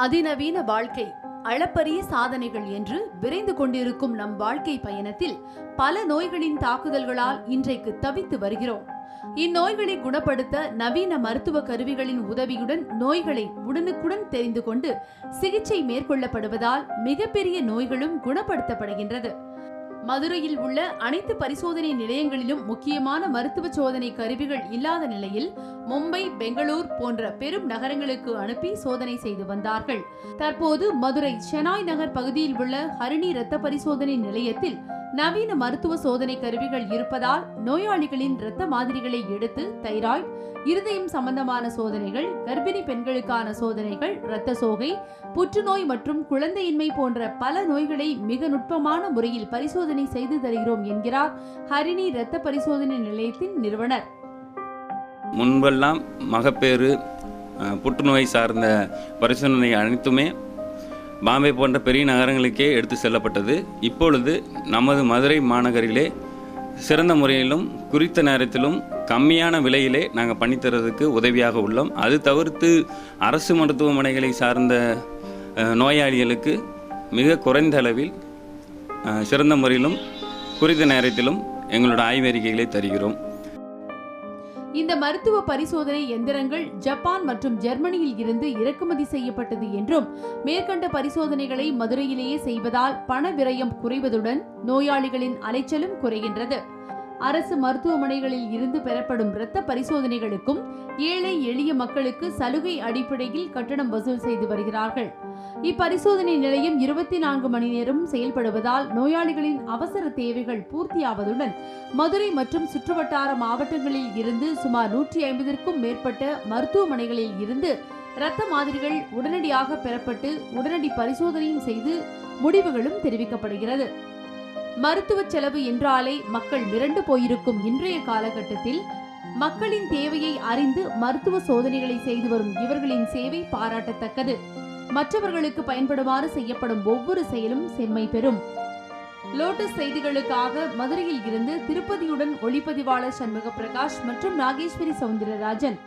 அதிநவீன வாழ்க்கை அளப்பரிய சாதனைகள் என்று விரைந்து கொண்டிருக்கும் நம் வாழ்க்கை பயணத்தில் பல நோய்களின் தாக்குதல்களால் இன்றைக்கு தவித்து வருகிறோம். இந்நோய்களை குணப்படுத்த நவீன மருத்துவ கருவிகளின் உதவியுடன் நோய்களை உடனுக்குடன் தெரிந்து கொண்டு சிகிச்சை மேற்கொள்ளப்படுவதால் மிகப்பெரிய நோய்களும் குணப்படுத்தப்படுகின்றது. மதுரையில் உள்ள அனைத்து பரிசோதனை நிலையங்களிலும் முக்கியமான மருத்துவ சோதனை கருவிகள் இல்லாத நிலையில் மும்பை பெங்களூர் போன்ற பெரும் நகரங்களுக்கு அனுப்பி சோதனை செய்து வந்தார்கள். தற்போது மதுரை ஷெனாய் நகர் பகுதியில் உள்ள ஹரிணி இரத்த பரிசோதனை நிலையத்தில் நவீன மருத்துவ சோதனை கருவிகள் இருப்பதால் நோயாளிகளின் இரத்த மாதிரிகளை எடுத்து தைராய்டு இருதயம் சம்பந்தமான சோதனைகள் கர்ப்பிணி பெண்களுக்கான சோதனைகள் இரத்த சோகை புற்றுநோய் மற்றும் குழந்தையின்மை போன்ற பல நோய்களை மிக நுட்பமான முறையில் பரிசோதனை செய்து தருகிறோம் என்கிறார் ஹரிணி இரத்த பரிசோதனை நிலையத்தின் நிறுவனர். முன்பெல்லாம் மகப்பேறு புற்றுநோய் சார்ந்த பரிசோதனை அனைத்துமே பாம்பே போன்ற பெரிய நகரங்களுக்கே எடுத்து செல்லப்பட்டது. இப்பொழுது நமது மதுரை மாநகரிலே சிறந்த முறையிலும் குறித்த நேரத்திலும் கம்மியான விலையிலே நாங்கள் பண்ணித்தரதுக்கு உதவியாக உள்ளோம். அது தவிர்த்து அரசு மருத்துவமனைகளை சார்ந்த நோயாளிகளுக்கு மிக குறைந்த அளவில் சிறந்த முறையிலும் குறித்த நேரத்திலும் எங்களோட ஆய்வறிக்கைகளை தருகிறோம். இந்த மருத்துவ பரிசோதனை எந்திரங்கள் ஜப்பான் மற்றும் ஜெர்மனியில் இருந்து இறக்குமதி செய்யப்பட்டது என்றும் மேற்கண்ட பரிசோதனைகளை மதுரையிலேயே செய்வதால் பண விரயம் குறைவதுடன் நோயாளிகளின் அலைச்சலும் குறைகின்றது. அரசு மருத்துவமனைகளில் இருந்து பெறப்படும் இரத்த பரிசோதனைகளுக்கும் ஏழை எளிய மக்களுக்கு சலுகை அடிப்படையில் கட்டணம் வசூல் செய்து வருகிறார்கள். இப்பரிசோதனை நிலையம் இருபத்தி நான்கு மணி நேரம் செயல்படுவதால் நோயாளிகளின் அவசர தேவைகள் பூர்த்தியாவதுடன் மதுரை மற்றும் சுற்றுவட்டார மாவட்டங்களில் இருந்து சுமார் நூற்றி ஐம்பதிற்கும் மேற்பட்ட மருத்துவமனைகளில் இருந்து இரத்த மாதிரிகள் உடனடியாக பெறப்பட்டு உடனடி பரிசோதனையும் செய்து முடிவுகளும் தெரிவிக்கப்படுகிறது. மருத்துவ செலவு என்றாலே மக்கள் மிரண்டு போயிருக்கும் இன்றைய காலகட்டத்தில் மக்களின் தேவையை அறிந்து மருத்துவ சோதனைகளை செய்து வரும் இவர்களின் சேவை பாராட்டத்தக்கது. மற்றவர்களுக்கு பயன்படுமாறு செய்யப்படும் ஒவ்வொரு செயலும் செம்மை பெறும். லோட்டஸ் செய்திகளுக்காக மதுரையில் இருந்து திருப்பதியுடன் ஒளிப்பதிவாளர் சண்முக பிரகாஷ் மற்றும் நாகேஸ்வரி சவுந்தரராஜன்.